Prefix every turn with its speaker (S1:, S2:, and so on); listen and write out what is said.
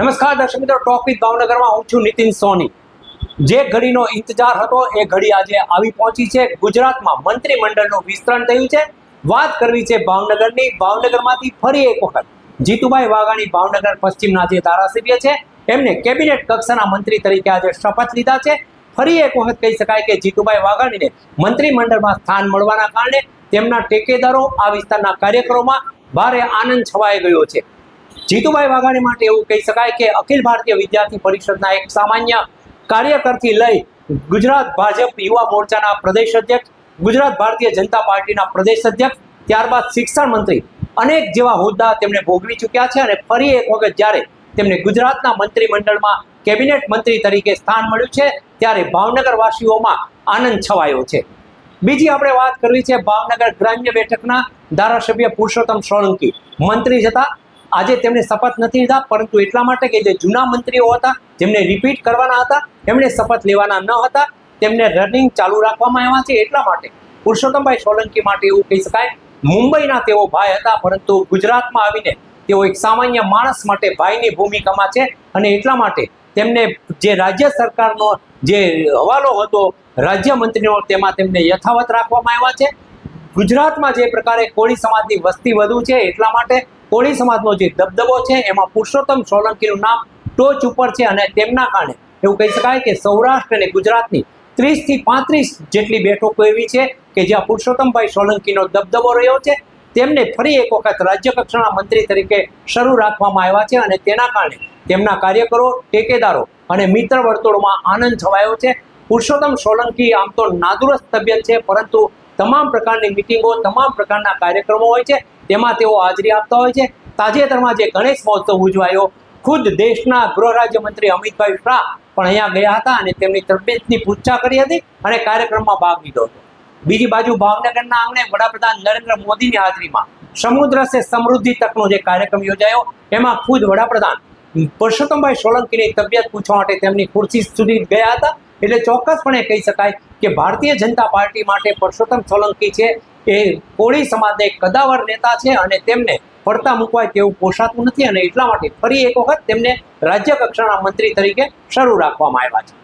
S1: નમસ્કાર દર્શક મિત્રો ટોપિક ભાવનગરમાં હું છું નીતિન સોની. જે ઘડીનો ઇંતજાર હતો, એ ઘડી આજે આવી પહોંચી છે. ગુજરાતમાં મંત્રીમંડળનું વિસ્તરણ થયું છે. વાત કરવી છે ભાવનગરની. ભાવનગરમાંથી ફરી એક વખત જીતુભાઈ વાઘાણી ભાવનગર પશ્ચિમના જે ધારાસભ્ય છે, એમને કેબિનેટ કક્ષાના મંત્રી તરીકે આજે શપથ લીધા છે. ફરી એક વખત કહી શકાય કે જીતુભાઈ વાઘાણીને મંત્રીમંડળમાં સ્થાન મળવાના કારણે તેમના ટેકેદારો આ વિસ્તારના કાર્યક્રમોમાં ભારે આનંદ છવાઈ ગયો છે. જીતુભાઈ વાઘાણી માટે એવું કહી શકાય કે અખિલ ભારતીય વિદ્યાર્થી પરિષદના એક સામાન્ય કાર્યકરથી લઈ ગુજરાત ભાજપ યુવા મોરચાના પ્રદેશ અધ્યક્ષ, ગુજરાત ભારતીય જનતા પાર્ટીના પ્રદેશ અધ્યક્ષ, ત્યારબાદ શિક્ષણ મંત્રી અનેક જેવા હોદ્દા તેમણે ભોગવી ચૂક્યા છે અને ફરી એક વખત જ્યારે તેમને ગુજરાતના મંત્રીમંડળમાં કેબિનેટ મંત્રી તરીકે સ્થાન મળ્યું છે, ત્યારે ભાવનગર વાસીઓમાં આનંદ છવાયો છે. બીજી આપણે વાત કરવી છે ભાવનગર ગ્રામ્ય બેઠકના ધારાસભ્ય પુરુષોત્તમ સોલંકી. મંત્રી હતા આજે તેમણે શપથ નથી લીધા, પરંતુ એટલા માટે કે જે જૂના મંત્રીઓ હતા, જેમને રિપીટ કરવાના હતા એમણે શપથ લેવાના ન હતા, તેમને રનિંગ ચાલુ રાખવામાં આવ્યા છે એટલા માટે. પુરુષોત્તમભાઈ સોલંકી માટે એવું કહી શકાય, મુંબઈના તેઓ ભાઈ હતા, પરંતુ ગુજરાતમાં આવીને તેઓ એક સામાન્ય માણસ માટે ભાઈની ભૂમિકામાં છે અને એટલા માટે તેમને જે રાજ્ય સરકારનો જે હવાલો હતો, રાજ્ય મંત્રીઓ તેમાં તેમને યથાવત રાખવામાં આવ્યા છે. ગુજરાતમાં જે પ્રકારે કોળી સમાજની વસ્તી વધુ છે એટલા માટે કોળી સમાજનો જે દબદબો છે, એમાં પુરુષોત્તમ સોલંકીનું નામ ટોચ ઉપર છે અને તેમના કારણે એવું કહી શકાય કે સૌરાષ્ટ્ર અને ગુજરાતની ત્રીસથી પાંત્રીસ જેટલી બેઠકો એવી છે કે જ્યાં પુરુષોત્તમભાઈ સોલંકીનો દબદબો રહ્યો છે. તેમને ફરી એક વખત રાજ્ય કક્ષાના મંત્રી તરીકે શરૂ રાખવામાં આવ્યા છે અને તેના કારણે તેમના કાર્યકરો, ટેકેદારો અને મિત્ર વર્તુળોમાં આનંદ છવાયો છે. પુરુષોત્તમ સોલંકી આમ તો નાદુરસ્ત તબિયત છે, પરંતુ તમામ પ્રકારની મિટિંગો, તમામ પ્રકારના કાર્યક્રમો હોય છે. તેમાં તેઓ હાજરી આપતા હોય છે. તાજેતરમાં જે ગણેશ મહોત્સવ ઉજવાયો, ખુદ દેશના ગૃહ રાજ્યમંત્રી અમિતભાઈ શાહ પણ અહીંયા ગયા હતા અને તેમની તબિયતની પૂછા કરી હતી અને કાર્યક્રમમાં ભાગ લીધો હતો. બીજી બાજુ ભાવનગરના આંગણે વડાપ્રધાન નરેન્દ્ર મોદીની હાજરીમાં સમુદ્ર સે સમૃદ્ધિ તકનો જે કાર્યક્રમ યોજાયો, એમાં ખુદ વડાપ્રધાન પુરુષોત્તમભાઈ સોલંકીની તબિયત પૂછવા માટે તેમની ખુરશી સુધી ગયા હતા. એટલે ચોક્કસપણે કહી શકાય કે ભારતીય જનતા પાર્ટી માટે પરસોત્તમ સોલંકી છે એ કોળી સમાજના એક કદાવર નેતા છે અને તેમને પડતા મૂકવાય તેવું પોષાતું નથી અને એટલા માટે ફરી એક વખત તેમને રાજ્ય કક્ષાના મંત્રી તરીકે શરૂ રાખવામાં આવ્યા છે.